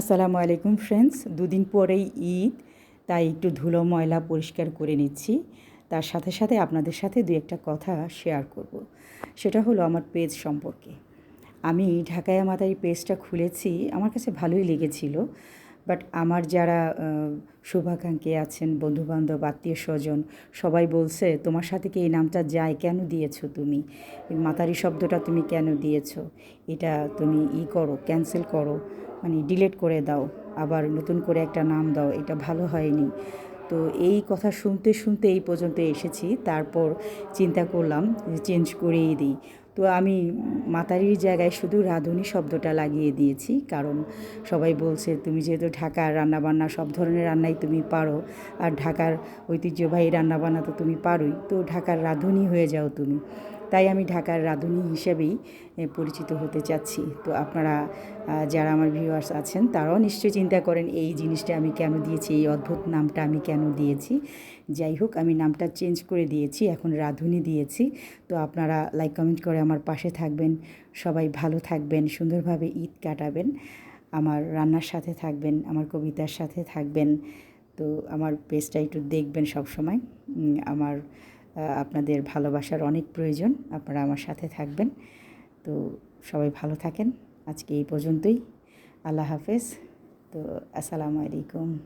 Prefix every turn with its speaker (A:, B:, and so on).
A: আসসালামু আলাইকুম ফ্রেন্ডস দুদিন পরেই ঈদ, তাই একটু ধুলো ময়লা পরিষ্কার করে নিচ্ছি। তার সাথে সাথে আপনাদের সাথে দু একটা কথা শেয়ার করব। সেটা হলো আমার পেজ সম্পর্কে। আমি ঢাকায় আমাদের এই পেজটা খুলেছি, আমার কাছে ভালোই লেগেছিল। বাট আমার যারা শুভাকাঙ্ক্ষী আছেন, বন্ধুবান্ধব, আত্মীয় স্বজন, সবাই বলছে, তোমার সাথে কি এই নামটা যায় কেন দিয়েছ তুমি? মাতারি শব্দটা তুমি কেন দিয়েছ? এটা তুমি ই করো ক্যান্সেল করো। মানে ডিলিট করে দাও, আবার নতুন করে একটা নাম দাও, এটা ভালো হয়নি। তো এই কথা শুনতে শুনতে এই পর্যন্ত এসেছি, তারপর চিন্তা করলাম চেঞ্জ করেই দিই। তো আমি মাতারির জায়গায় শুধু রাঁধুনি শব্দটা লাগিয়ে দিয়েছি, কারণ সবাই বলছে তুমি যেহেতু ঢাকার রান্নাবান্না সব ধরনের রান্নাই তুমি পারো, আর ঢাকার ঐতিহ্যবাহী রান্নাবান্না তো তুমি পারোই, তো ঢাকার রাঁধুনি হয়ে যাও তুমি। তাই আমি ঢাকার রাঁধুনি হিসেবেই পরিচিত হতে চাচ্ছি। তো আপনারা যারা আমার ভিউয়ার্স আছেন, তারাও নিশ্চয়ই চিন্তা করেন, এই জিনিসটা আমি কেন দিয়েছি, এই অদ্ভুত নামটা আমি কেন দিয়েছি? যাই হোক, আমি নামটা চেঞ্জ করে দিয়েছি, এখন রাঁধুনি দিয়েছি। তো আপনারা লাইক কমেন্ট করে আমার পাশে থাকবেন। সবাই ভালো থাকবেন, সুন্দরভাবে ঈদ কাটাবেন। আমার রান্নার সাথে থাকবেন, আমার কবিতার সাথে থাকবেন। তো আমার পেজটা একটু দেখবেন সব সময় আমার আপনাদের ভালোবাসার অনেক প্রয়োজন। আপনারা আমার সাথে থাকবেন। তো সবাই ভালো থাকেন। আজকে এই পর্যন্তই। আল্লাহ হাফেজ। তো আসসালামু আলাইকুম।